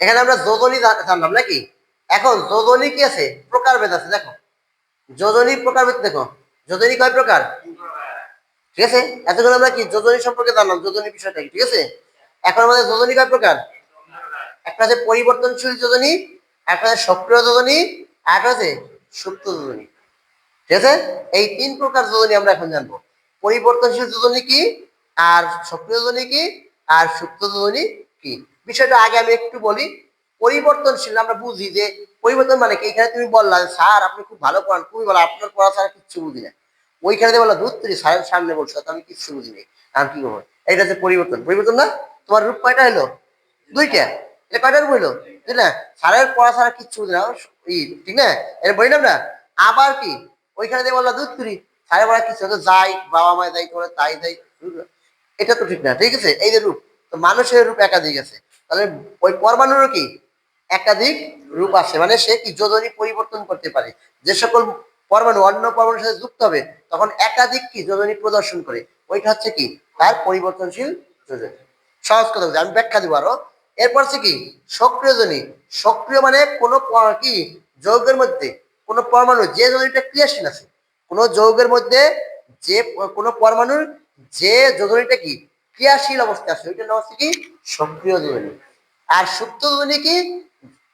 এখানে আমরা যোজনী জানলাম নাকি? এখন যোজনী কি আছে? প্রকারভেদ আছে, দেখো। যোজনী প্রকারভেদ দেখো। যোজনী কয় প্রকার? ঠিক আছে? এতক্ষণ আমরা কি যোজনী সম্পর্কে জানলাম, যোজনী বিষয়টা ঠিক আছে? এখন আমাদের যোজনী কয় প্রকার? একটা আছে পরিবর্তনশীল যোজনী, একটা আছে সক্রিয় যোজনী, আর একটা আছে সুপ্ত যোজনী। ঠিক আছে? এই তিন প্রকার যোজনী আমরা এখন জানব। পরিবর্তনশীল যোজনী কি, আর সক্রিয় যোজনী কি, আর সুপ্ত যোজনী কি? বিষয়টা আগে আমি একটু বলি, পরিবর্তনশীল আমরা বুঝি যে পরিবর্তন মানে কি? এখানে তুমি বললা স্যার, আপনি খুব ভালো পড়ান। খুবই ভালো আপনার পড়া ছাড়া কিচ্ছু বুঝি না। ওইখানে বললা দূর থেকে স্যারের সামনে বলছো আমি কিচ্ছু বুঝি নাই। আমি কি করব? এটা হচ্ছে পরিবর্তন। পরিবর্তন না? তোমার রূপ কয়টা হলো দুইটা। এটা কয়টা রূপ হইল? ঠিক না স্যারের পড়া ছাড়া কিচ্ছু বুঝি না। ঠিক না? এটা বললাম না? আবার কি? ওইখানে দিয়ে বললা দুধ তুরি স্যারের পড়া কিচ্ছু যাই, বাবা মায় যাই করে তাই যাই এটা তো ঠিক না, ঠিক আছে? এই যে রূপ, তো মানুষের রূপ একাধিক আছে। তাহলে ওই পরমাণুরও কি? একাধিক রূপ আছে। মানে সে কি যোজনী পরিবর্তন করতে পারে? যে সকল পরমাণু অন্য পরমাণুর সাথে যুক্ত হবে, তখন একাধিক কি যোজনী প্রদর্শন করে? ওইটা হচ্ছে কি? তার পরিবর্তনশীল যোজনী সহজ কথা আমি ব্যাখ্যা দিব আরও। এরপর হচ্ছে কি? সক্রিয় যোজনী সক্রিয় মানে কোনো কি? যৌগের মধ্যে। কোনো পরমাণু, যে যোজনীটা ক্রিয়াশীল আছে, কোনো যৌগের মধ্যে যে কোনো পরমাণুর যে যোজনীটা কি? ক্রিয়াশীল অবস্থায় আছে, ওইটার নাম হচ্ছে কি? সক্রিয় যোজনী আর সুপ্ত যোজনী কি?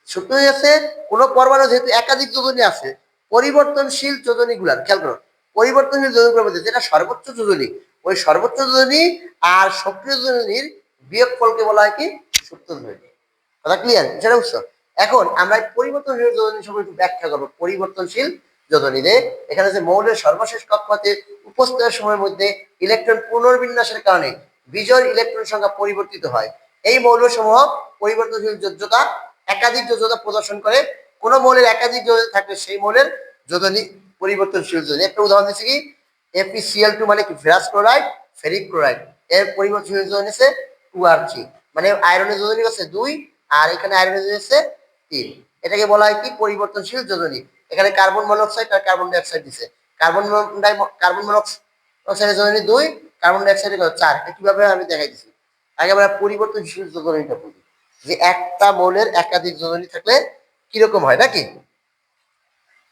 সুপ্ত আছে, কোনো পরমাণু যেহেতু একাধিক যোজনী আছে, পরিবর্তনশীল যোজনী গুলার খেয়াল করো, পরিবর্তনশীল যোজনীগুলোর মধ্যে যেটা সর্বোচ্চ যোজনী ওই সর্বোচ্চ যোজনী আর সক্রিয় যোজনীর বিয়োগ ফলকে বলা হয় কি? সুপ্ত যোজনী কথা ক্লিয়ার সেটা বুঝছ এখন আমরা পরিবর্তনশীল যোজনী সম্পর্কে একটু ব্যাখ্যা করব। পরিবর্তনশীল যোজনীতে এখানে যে মৌলের সর্বশেষ কক্ষপথে উপস্থিতের সময়ের মধ্যে ইলেকট্রন পুনর্বিন্যাসের কারণে বিজয় ইলেকট্রন সংখ্যা পরিবর্তিত হয়। এই মৌলসমূহ পরিবর্তনশীল যোজ্যতা, একাধিক যোজ্যতা প্রদর্শন করে। কোন মৌলের একাধিক যোজনী থাকলে সেই মৌলের যোজনী পরিবর্তনশীল যোজনী একটা উদাহরণ দিচ্ছি কি? এপিসিএল টু মানে কি? ফেরাস ক্লোরাইড ফেরিক ক্লোরাইড এর পরিবর্তনশীল যোজনী আছে টু আর থ্রি মানে আয়রনের যোজনী আছে দুই, আর এখানে আয়রনের যোজনী আছে তিন। এটাকে বলা হয় কি? পরিবর্তনশীল যোজনী এখানে কার্বন মনোক্সাইড আর কার্বন ডাইঅক্সাইড দিছে। কার্বন কার্বন মনোক্সাইডের যোজনী দুই কার্বন ডাইঅক্সাইডের কত? চার এটা কীভাবে আমি দেখাই দিছি? আগে আমরা পরিবর্তনশীল যোজনীটা বুঝি যে একটা মৌলের একাধিক যোজনী থাকলে কীরকম হয়, নাকি?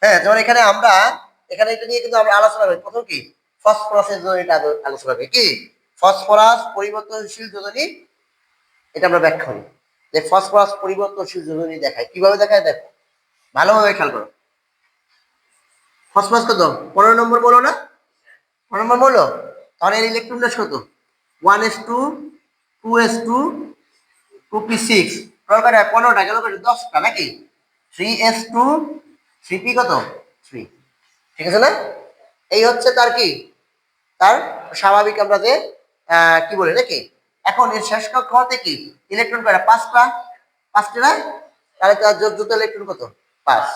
হ্যাঁ যেমন এখানে আমরা, এখানে এটা নিয়ে কিন্তু আমরা আলোচনা করি। প্রথম কি? ফসফরাসের যোজনীটা আলো- আলোচনা করি। কি? ফসফরাস পরিবর্তনশীল যোজনী, এটা আমরা ব্যাখ্যা করি। যে ফসফরাস পরিবর্তনশীল যোজনী দেখায়। কীভাবে দেখায় দেখো? ভালোভাবে খেয়াল করো। ফসফরাস কত? পনেরো নম্বর বলো না? পনেরো নম্বর বলো তাহলে এর ইলেকট্রন দাস কত one s two two s two two p six প্রকার পনেরোটা, গেল দশটা নাকি? Three s two three p কত? থ্রি ঠিক আছে না? এই হচ্ছে তার কি? তার স্বাভাবিক আমরা যে কি বলি নাকি এখন এর শেষ কক্ষ হতে কি? ইলেকট্রন কয়টা? পাঁচটা। পাঁচটা না? তাহলে তার যোগ্যতা ইলেকট্রন কত? পাঁচ।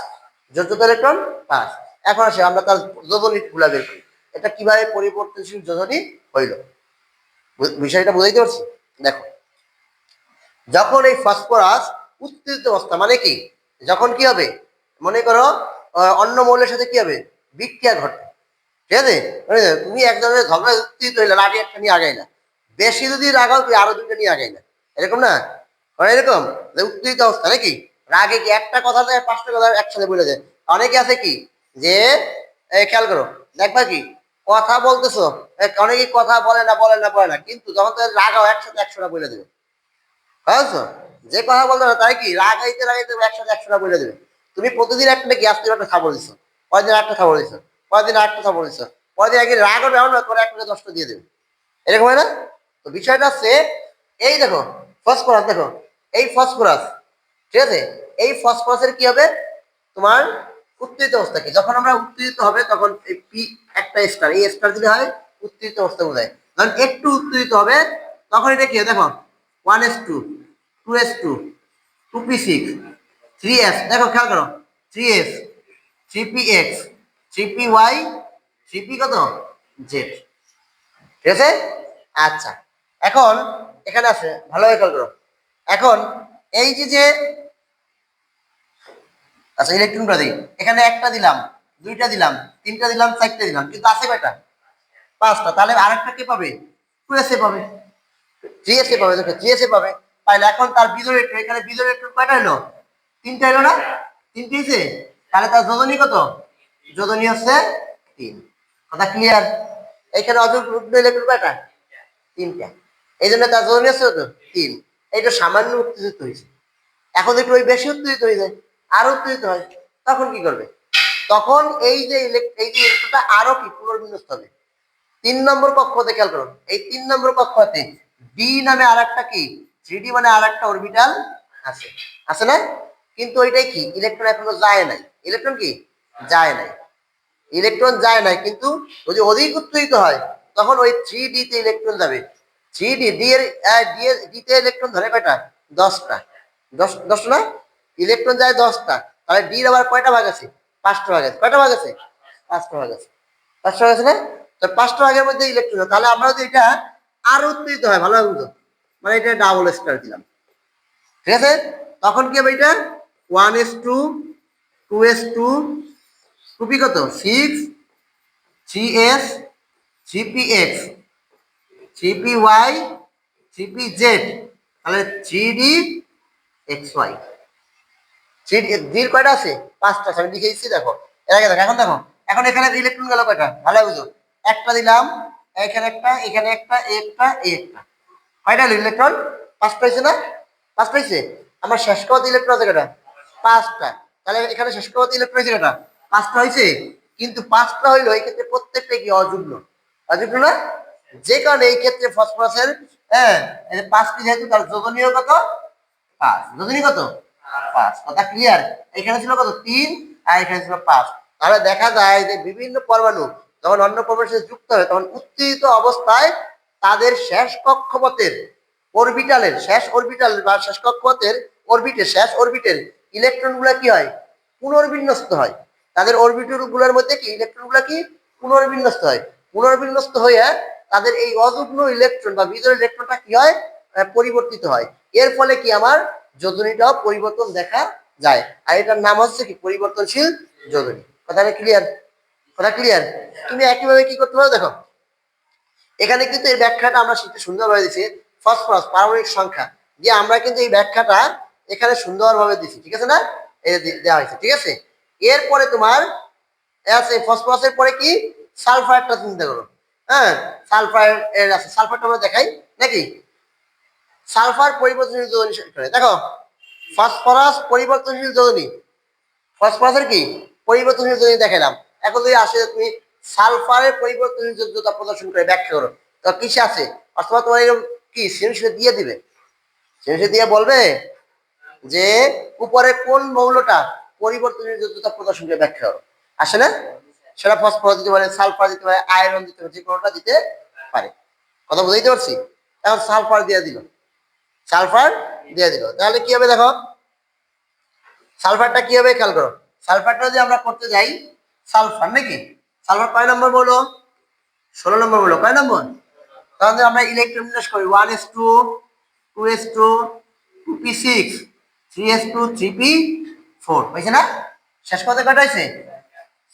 যোগ্যতা ইলেকট্রন পাঁচ। এখন আসে, আমরা তার যোজনী গুলা বের করি। এটা কীভাবে পরিবর্তনশীল যোজনী হইল? বিষয়টা বুঝাইতে পারছি? দেখো, যখন এই ফসফরাস উত্তেজিত অবস্থা মানে কি? যখন কি হবে? মনে করো অন্য মৌলের সাথে কি হবে? বিক্রিয়া ঘটে। ঠিক আছে? তুমি একজনের ঝগড়া উত্তেজিত হইলে লাঠি একটা নিয়ে আগাই না। বেশি যদি রাগাও তুই আরও দুটো নিয়ে আগাই না। এরকম না? এরকম? উত্তেজিত অবস্থা নাকি? রাগে কি একটা কথা পাঁচটা কথা একসাথে বলে যায় অনেকে আছে কি? যে খেয়াল করো, দেখবা কি? কথা বলতেছো? এ, অনেকে কথা বলে না বলে না বলে না কিন্তু যখন তাদের রাগাও একসাথে একশোটা বলে দেবে। বুঝছ? যে কথা বলতে না তাই কি? রাগাইতে রাগাইতে একসাথে একশোটা বলে দেবে। তুমি প্রতিদিন একটা গ্যাস তুমি একটা খাবার দিছো? পরের দিন একটা খাবার দিছো? পরের দিন একটা খাবার দিছো? পরের দিন একদিন রাগ হবে এমন না করে একটা দশটা দিয়ে দেবে। এরকম হয় না? তো বিষয়টা হচ্ছে এই দেখো ফসফরাস দেখো এই ফসফরাস ঠিক আছে? এই ফসফরাসের কি হবে? তোমার উত্তেজিত অবস্থা কি যখন আমরা উত্তেজিত হবে, তখন এই পি একটা স্টার এই স্টার যদি হয়, উত্তেজিত অবস্থা বোঝায়। যখন একটু উত্তেজিত হবে, তখন এটা কি দেখো one s two two s two two p six three s দেখো, খেয়াল করো three s three p x three p y three p কত? জেড ঠিক আছে? আচ্ছা এখন এখানে আছে ভালোভাবে খেয়াল করো। এখন এই যে যে আচ্ছা ইলেকট্রনটা দিই। এখানে একটা দিলাম, দুইটা দিলাম, তিনটা দিলাম, চারটা দিলাম, কিন্তু আছে বেটা পাঁচটা। তাহলে আরেকটা কে পাবে? টু এসে পাবে। থ্রি এসে পাবে, দেখো থ্রি এসে পাবে। পাইলে এখন তার বিজয় ইলেকট্রন এখানে বিজয় ইলেকট্রন কয়টা হলো তিনটা হলো না? তিনটি হয়েছে তাহলে তার যোজনী কত? যোজনী হচ্ছে তিন। কথা ক্লিয়ার এখানে অযুগ্ম ইলেকট্রন কয়টা? তিনটা। এই জন্য তার যোজনী হচ্ছে কত? তিন। এইটা সামান্য উত্তেজিত হয়েছে এখন একটু ওই বেশি উত্তেজিত হয়ে যায়। আরও উত্তেজিত হয়, তখন কি করবে? তখন এই যে এই যে ইলেকট্রনটা আরও কি? পুনর্বিন্যস্ত হবে। তিন নম্বর কক্ষতে খেয়াল করুন, এই তিন নম্বর কক্ষতে ডি নামে আর একটা কি থ্রি মানে আর একটা অরবিটাল আছে। আছে না? কিন্তু ওইটাই কি? ইলেকট্রন এখনও যায় নাই। ইলেকট্রন কি? যায় নাই। ইলেকট্রন যায় নাই, কিন্তু যদি অধিক উত্তেজিত হয়, তখন ওই থ্রি ডি তে ইলেকট্রন যাবে। থ্রি ডি ডি এর ডি এর ডি তে ইলেকট্রন ধরে কয়টা? দশটা। দশ, দশটা না? ইলেকট্রন যায় দশটা, তাহলে ডির আবার কয়টা ভাগ আছে? পাঁচটা ভাগ আছে। কয়টা ভাগ আছে? পাঁচটা ভাগ আছে। পাঁচটা ভাগ আছে না? তো পাঁচটা ভাগের মধ্যে ইলেকট্রন তাহলে আমরা যদি এটা আরও উত্তেজিত হয়, ভালো বুঝো মানে এটা ডাবল স্টার দিলাম। ঠিক আছে? তখন কি হবে এটা? One s two two s two two p কত? Six three s three p x three p y three p z তাহলে three d x y three ডির কয়টা আছে? পাঁচটা আমি লিখে দিচ্ছি, দেখো। এর আগে দেখো, এখন দেখো, এখন এখানে ইলেকট্রন গেল কয়টা? ভালো বুঝো। একটা দিলাম, এখানে একটা এখানে একটা একটা একটা। কয়টা হলো ইলেকট্রন পাঁচটা হয়েছে না? পাঁচটা হয়েছে আমার শেষ কত ইলেকট্রন আছে কয়টা? পাঁচটা। তাহলে এখানে শেষ কত ইলেকট্রন হয়েছে কয়টা? পাঁচটা হয়েছে? কিন্তু পাঁচটা হইল এই ক্ষেত্রে প্রত্যেকটা কি অযুগ্ম? অযুগ্ম না? যে কারণে এই ক্ষেত্রে ফসফরাসের হ্যাঁ পাঁচটি যেহেতু তার যোজনীয় কত? পাঁচ। যোজনী কত? পাঁচ। কথা ক্লিয়ার এখানে ছিল কত? তিন, আর এখানে ছিল পাঁচ। তাহলে দেখা যায় যে বিভিন্ন পরমাণু যখন অন্য পরমাণুর সাথে যুক্ত হয়, তখন উত্তেজিত অবস্থায় তাদের শেষ কক্ষপথের অরবিটালের, শেষ অরবিটাল বা শেষ কক্ষপথের অরবিটের, শেষ অরবিটের ইলেকট্রনগুলা কি হয়? পুনর্বিন্যস্ত হয়। তাদের অরবিটালগুলোর মধ্যে কি? ইলেকট্রনগুলা কি? পুনর্বিন্যস্ত হয়। পুনর্বিন্যস্ত হয়ে তাদের এই অযুগ্ম ইলেকট্রন বা বিজয় ইলেকট্রনটা কি হয়? পরিবর্তিত হয়। এর ফলে কি আমার যোজনীটাও পরিবর্তন দেখা যায়। আর এটার নাম হচ্ছে কি? পরিবর্তনশীল যোজনী কথাটা ক্লিয়ার কথা ক্লিয়ার তুমি একইভাবে কি করতে পারো? দেখো। এখানে কিন্তু এই ব্যাখ্যাটা আমরা শিখতে সুন্দরভাবে দিচ্ছি ফসফরাস পারমাণবিক সংখ্যা। দিয়ে আমরা কিন্তু এই ব্যাখ্যাটা এখানে সুন্দরভাবে দিচ্ছি ঠিক আছে না? দেওয়া হয়েছে। ঠিক আছে? এরপরে তোমার আছে ফসফরাসের পরে কি? সালফারটা চিন্তা করো। হ্যাঁ? সালফার এর আছে। সালফারটা আমরা দেখাই। নাকি? সালফার পরিবর্তনশীল যোজনী দেখো, ফসফরাস পরিবর্তনশীল যোজনী ফসফরাসের কি? পরিবর্তনশীল যোজনী দেখালাম এখন যদি আসে তুমি সালফারের পরিবর্তনশীল যোগ্যতা প্রদর্শন করে ব্যাখ্যা করো, তো কিসে আছে? অথবা তোমার এরকম কি সিরিজে দিয়ে দিবে? সিরিজে দিয়ে বলবে যে উপরে কোন মৌলটা পরিবর্তনের যোগ্যতা প্রদর্শন করে ব্যাখ্যা করো। আসে না? সেটা ফসফরাস দিতে পারে, সালফার দিতে পারে, আয়রন দিতে পারে, যে কোনোটা দিতে পারে। কথা বুঝাইতে পারছি? এখন সালফার দিয়ে দিল। সালফার দিয়ে দিল। তাহলে কি হবে দেখো? সালফারটা কি হবে খেয়াল করো। সালফারটা যদি আমরা করতে যাই, সালফার নাকি? সালফার কয় নম্বর বলো? ষোলো নম্বর বলো। কয় নম্বর? তাহলে আমরা ইলেকট্রন বিন্যাস করি। One s two two s two two p six three s two three p four হয়েছে না? শেষ কথা কটা হয়েছে?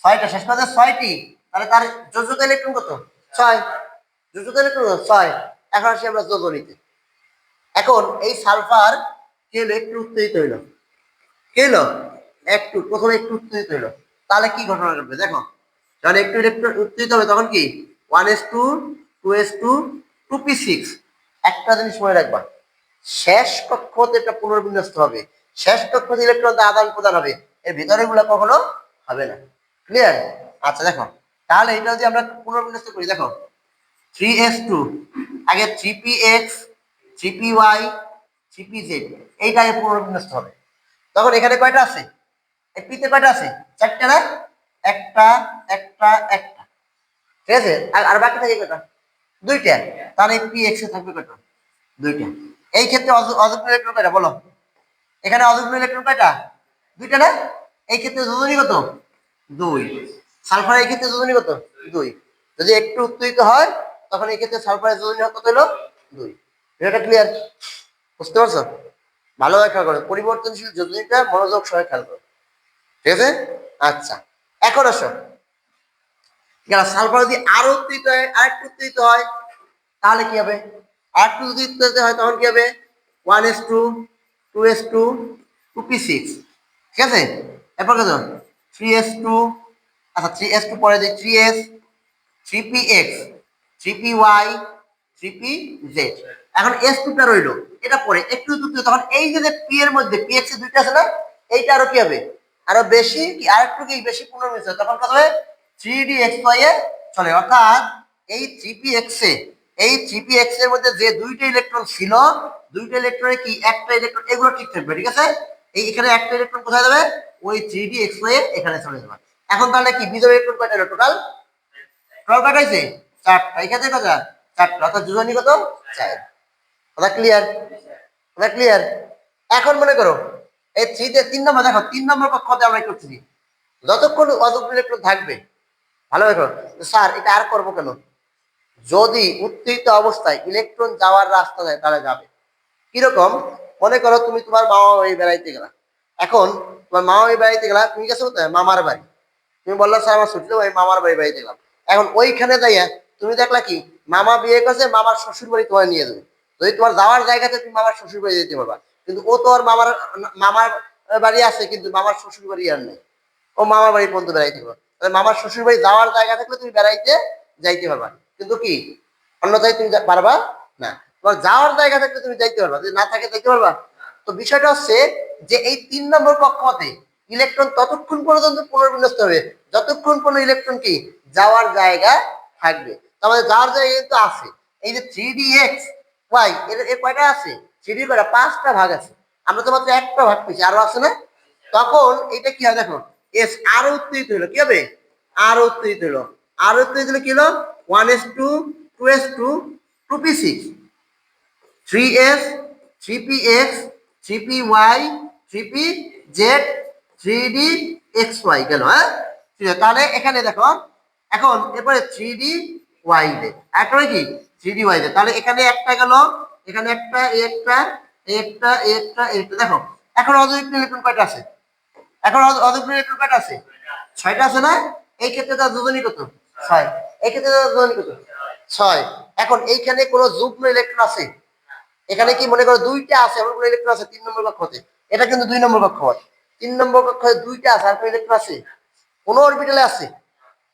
ছয়টা। শেষ কথা ছয়টি। তাহলে তার যোজক ইলেকট্রন কত? ছয়। যোজক ইলেকট্রন কত? ছয়। এখন আসি আমরা যোজনীতে। এখন এই সালফার কি হলো একটু উত্তেজিত হইল? কি হলো একটু, প্রথমে একটু উত্তেজিত হইল। তাহলে কি ঘটনা ঘটবে? দেখো, যখন একটু উত্তেজিত হবে, তখন কি? One s two two s two two p six একটা জিনিস মনে রাখবা, শেষ কক্ষতে একটা পুনর্বিন্যস্ত হবে। শেষ কক্ষতে ইলেকট্রন আদান প্রদান হবে। এর ভিতরে গুলো কখনো হবে না। ক্লিয়ার আচ্ছা দেখো। তাহলে এটা যদি আমরা পুনর্বিন্যস্ত করি, দেখো থ্রি এস টু আগে three p x three p y three z এইটা আগে পুনর্বিন্যস্ত হবে। তখন এখানে কয়টা আছে? এই পিতে কয়টা আছে? চারটে না? একটা একটা একটা। ঠিক আছে? আর বাকি থাকে কয়টা? দুইটা। তাহলে পি এক্স থাকবে কয়টা? দুইটা। এই ক্ষেত্রে অযুগ্ম ইলেকট্রন কয়টা? বলো। এখানে অযুগ্ম ইলেকট্রন কয়টা? দুইটা না? এই ক্ষেত্রে যোজনী কত? দুই। সালফার এই ক্ষেত্রে যোজনী কত? দুই। যদি একটু উত্তেজিত হয়, তখন এই ক্ষেত্রে সালফারের যোজনী কত হলো? দুই। এটা ক্লিয়ার বুঝতে পারছ? ভালোভাবে খেয়াল করো। পরিবর্তনশীল যোজনীটা মনোযোগ সহ খেয়াল করো। ঠিক আছে? আচ্ছা। এখন আসো। সালফার যদি আরও উত্তেজিত হয় আর একটু উত্তেজিত হয়, তাহলে কি হবে? আর একটু যদি উত্তেজিত হয়, তখন কি হবে? One s two two s two two p six. ঠিক আছে? এরপর কত? থ্রি এস টু আচ্ছা থ্রি এস টু পরে যে three s, three p x, three p y, three p z. এখন এস টুটা রইল, এটা পরে একটু দুটো তখন এই যে পি এর মধ্যে পি এক্স দুইটা আছে না, এইটা আরও কি হবে? আরও বেশি কি আর একটু কি বেশি পুনর্মিত হবে তখন কত হবে? থ্রি ডি এক্স ওয়াই এ চলে, অর্থাৎ এই থ্রি পি এক্স এ, এই থ্রি পি এক্সের মধ্যে যে দুইটা ইলেকট্রন ছিল, দুইটা ইলেকট্রনে কি, একটা ইলেকট্রন এগুলো ঠিক থাকবে, ঠিক আছে? এই এখানে একটা ইলেকট্রন কোথায় যাবে? ওই থ্রি ডি এক্স ওয়াই এখানে চলে যাবে। এখন তাহলে কি বিজয় ইলেকট্রন কয়টা হলো টোটাল টোটাল কয়টা হয়েছে? চারটা, এখানে কয়টা? চারটা, অর্থাৎ দুজনই কত? চার। ক্লিয়ার ক্লিয়ার এখন মনে করো, এই থ্রিতে তিন নম্বর, দেখো, তিন নম্বর কক্ষতে আমরা কি করতেছি? যতক্ষণ ইলেকট্রন থাকবে, ভালো দেখো স্যার, এটা আর করব কেন? যদি উত্তেজিত অবস্থায় ইলেকট্রন যাওয়ার রাস্তা দেয়, তাহলে যাবে। কীরকম? মনে করো তুমি তোমার মামা বাড়ি বেড়াইতে গেলা। এখন তোমার মামা বাড়ি বেড়াইতে গেলা, তুমি গেছো মামার বাড়ি। তুমি বলল, স্যার, আমার ছুটি ওই মামার বাড়ি বেড়াইতে গেলাম। এখন ওইখানে যাইয়া তুমি দেখলা কি, মামা বিয়ে করছে, মামার শ্বশুর বাড়ি তোমায় নিয়ে যাবে। যদি তোমার যাওয়ার জায়গাতে তুমি মামার শ্বশুর বাড়ি যেতে পারবা। কিন্তু ও তো আর মামার মামার বাড়ি আছে, কিন্তু মামার শ্বশুর বাড়ি আর নেই। ও মামার বাড়ি পর্যন্ত বেড়াইতে পারবা। মামার শ্বশুর বাড়ি যাওয়ার জায়গা থাকলে তুমি বেড়াইতে যাইতে পারবা। কিন্তু কি? অন্যথায় তুমি পারবা না। তোমার যাওয়ার জায়গা থাকলে তুমি যাইতে পারবা। যদি না থাকে যাইতে পারবা। তো বিষয়টা হচ্ছে যে এই তিন নম্বর কক্ষপথে ইলেকট্রন ততক্ষণ পর্যন্ত পুনর্বিন্যস্ত হবে। যতক্ষণ কোনো ইলেকট্রন কি? যাওয়ার জায়গা থাকবে। তাহলে যাওয়ার জায়গা কিন্তু আছে। এই যে থ্রি ডি এক্স ওয়াই এর এর কয়টা আছে? ডি কয়টা? পাঁচটা ভাগ আছে। আমরা তো মাত্র একটা ভাগ পেয়েছি। আরও আছে না? তখন এটা কি হয় দেখো? এস আরও উত্তেজিত হলো। কি হবে? আরও উত্তেজিত হলো। আরও উত্তেজিত হলো কি হলো? One s two two s two two p six three s three p x three p y three p z three d x y গেল হ্যাঁ? তাহলে এখানে দেখো, এখন এরপরে থ্রি ডি ওয়াই দে একটা কি? থ্রি ডি তাহলে এখানে একটা গেল, এখানে একটা একটা একটা একটা একটা। দেখো, এখন অযৌক্তিক ইলেকট্রন কয়টা আছে? এখন অযৌক্তিক ইলেকট্রন কয়টা আছে? ছয়টা আছে না? এই ক্ষেত্রে তার যোজনী কত? ছয়। এই ক্ষেত্রে তার যোজনী কত? ছয়। এখন এইখানে কোনো যুগ্ম ইলেকট্রন আছে? এখানে কি মনে করো দুইটা আছে, এমন কোনো ইলেকট্রন আছে তিন নম্বর কক্ষতে এটা কিন্তু দুই নম্বর কক্ষপথ তিন নম্বর কক্ষে দুইটা আছে, আর কোনো ইলেকট্রন আছে? কোন অরবিটালে আছে?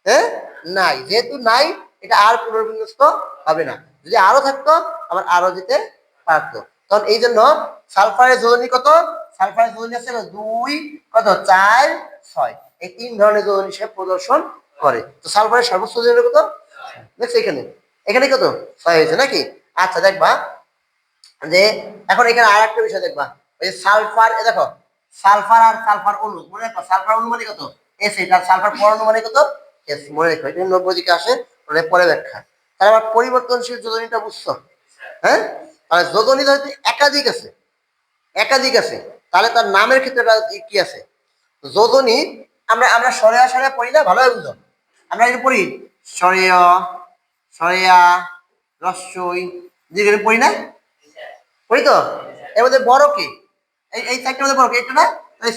হ্যাঁ? নাই। যেহেতু নাই এটা আর পুনর্বিন্যস্ত হবে না। যদি আরও থাকতো, আবার আরও যেতে পারতো। তখন এই জন্য সালফারের যোজনী কত? সালফারের যোজনী আছে দুই কত? চার, ছয়। এই তিন ধরনের যোজনী সে প্রদর্শন করে। তো সালফারের সর্বোচ্চ যোজনী কত? দেখছ এখানে। এখানে কত? ছয় হয়েছে নাকি? আচ্ছা দেখবা যে এখন এখানে আর একটা বিষয় দেখবা। ওই সালফার, এ দেখো, সালফার আর সালফার অণু, মনে রাখো সালফার অণু মানে কত? এস এটা সালফার পরমাণু মানে কত? এস মনে রাখো, এটা নব্বই দিকে আসে। ওটা পরে ব্যাখ্যা তাহলে আবার পরিবর্তনশীল যোজনীটা বুঝছ? হ্যাঁ? তাহলে যোজনী যদি একাধিক আছে একাধিক আছে, তাহলে তার নামের ক্ষেত্রে কি আছে? যোজনী, আমরা আমরা সরেয়া সরেয়া পড়ি না? ভালোভাবে বুঝো? আমরা এটা পড়ি সরেয়া সরেয়া, রস্যই যেগুলো পড়ি না? পড়ি তো? এর মধ্যে বড় কি? এই চারটার মধ্যে বড় কি? এটা না?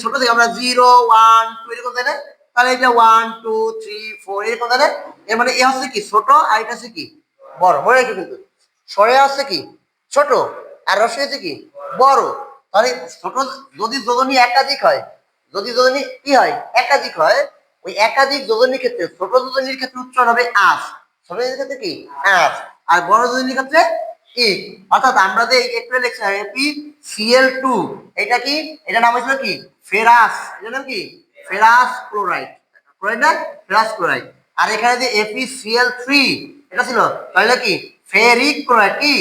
ছোট থেকে আমরা জিরো, ওয়ান, টু, এরকম, তাই না? তাহলে এটা ওয়ান টু থ্রি ফোর এরকম না এর মানে এ হচ্ছে কি? ছোট আর এটা হচ্ছে কি? বড়। মনে রাখি কিন্তু। সরে হচ্ছে কি? ছোট। আর রসই হচ্ছে কি? বড়। তাহলে ছোট যদি যোজনী একাধিক হয়, যদি যোজনী কি হয়? একাধিক হয়, ওই একাধিক যোজনীর ক্ষেত্রে, ছোট যোজনীর ক্ষেত্রে উচ্চারণ হবে আস। ছোট যোজনীর ক্ষেত্রে কি? আস। আর বড় যোজনীর ক্ষেত্রে ই অর্থাৎ আমরা যে একটু লিখছি এপি সিএল টু এটা কি? এটা নাম হয়েছিল কি? ফেরাস। এটা নাম কি? ফেরাস ক্লোরাইড ক্লোরাইড না? ফেরাস ক্লোরাইড আর এখানে যে এপি সিএল থ্রি, এটা ছিল, তাহলে কি? ফেরিক ক্লোরাইড কি?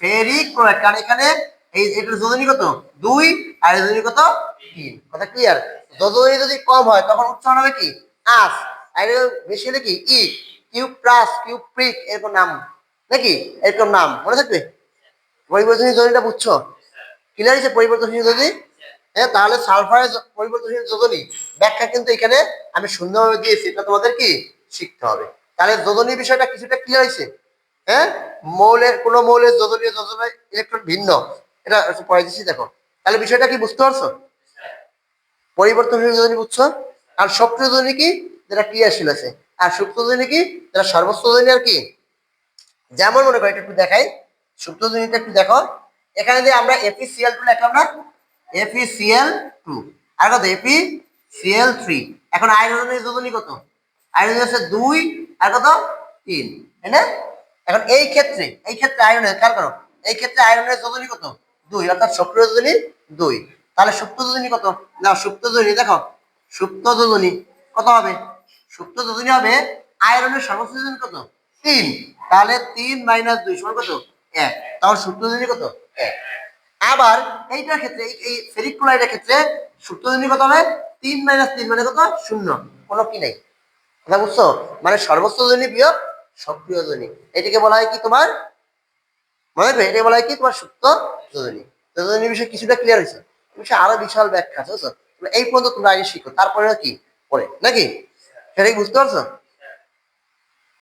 ফেরিক ক্লোরাইড কারণ এখানে এই এটার যোজনী কত? দুই, আর যোজনী কত? তিন। কথা ক্লিয়ার যোজনী যদি কম হয়, তখন উচ্চারণ হবে কি? আস। আর বেশি হলে কি? ই। কিউ প্লাস কিউ প্রিক, এরকম নাম। নাকি? এরকম নাম। মনে থাকবে? পরিবর্তনীয় যোজনীটা বুঝছ? ক্লিয়ার হয়েছে পরিবর্তনশীল যোজনী? হ্যাঁ তাহলে সালফারের পরিবর্তনশীল যোজনী ব্যাখ্যা কিন্তু এখানে আমি সুন্দরভাবে দিয়েছি। এটা তোমাদের কি? শিখতে হবে। তাহলে যোজনী বিষয়টা কিছুটা ক্লিয়ার হয়েছে? হ্যাঁ মৌলের, কোনো মৌলের যোজনীয় যোজনের ইলেকট্রন ভিন্ন। এটা পরে দিচ্ছি, দেখো। তাহলে বিষয়টা কি, বুঝতে পারছ? পরিবর্তনশীল যোজনী বুঝছ? আর সক্রিয় যোজনী কি? যেটা ক্রিয়াশীল আছে আর সুপ্ত যোজনী কি? যেটা সর্বোচ্চ যোজনী আর কি? যেমন মনে করো, এটা একটু দেখাই। সুপ্ত যোজনীটা একটু দেখো। এখানে দিয়ে আমরা এপিসিএল টু লিখলাম না? এপিসিএল টু আর কত? এপিসিএল থ্রি এখন আয়রনের যোজনী কত? আয়রন হচ্ছে দুই, আর কত? তিন। তাই না? এখন এই ক্ষেত্রে এই ক্ষেত্রে আয়রনের, খেয়াল করো, এই ক্ষেত্রে আয়রনের যোজনী কত? দুই, অর্থাৎ সক্রিয় যোজনী দুই। তাহলে সুপ্ত যোজনী কত? না সুপ্ত যোজনী, দেখো সুপ্ত যোজনী কত হবে? সুপ্ত যোজনী হবে আয়রনের সর্বোচ্চ যোজনী কত? তিন। তাহলে তিন মাইনাস দুই সমান কত? এক। তাহলে সুপ্ত যোজনী কত? এক। আবার এইটার ক্ষেত্রে, এই- ফেরিক ক্লোরাইডের ক্ষেত্রে সুপ্ত যোজনী কত হবে তিন মাইনাস তিন মানে কত? শূন্য। কোনো কি নেই। কথা বুঝছ? মানে সর্বোচ্চ বিয়োগ সক্রিয় যোজনী এটাকে বলা হয় কি তোমার? মনে রাখবে? এটাকে বলা হয় কি? তোমার সুপ্ত যোজনী যোজনী বিষয়ে কিছুটা ক্লিয়ার হয়েছে। বিষয়ে আরও বিশাল ব্যাখ্যা আছে এই পর্যন্ত তোমরা আগে শিখো। তারপরে কি? পরে। নাকি? সেটা কি বুঝতে পারছ?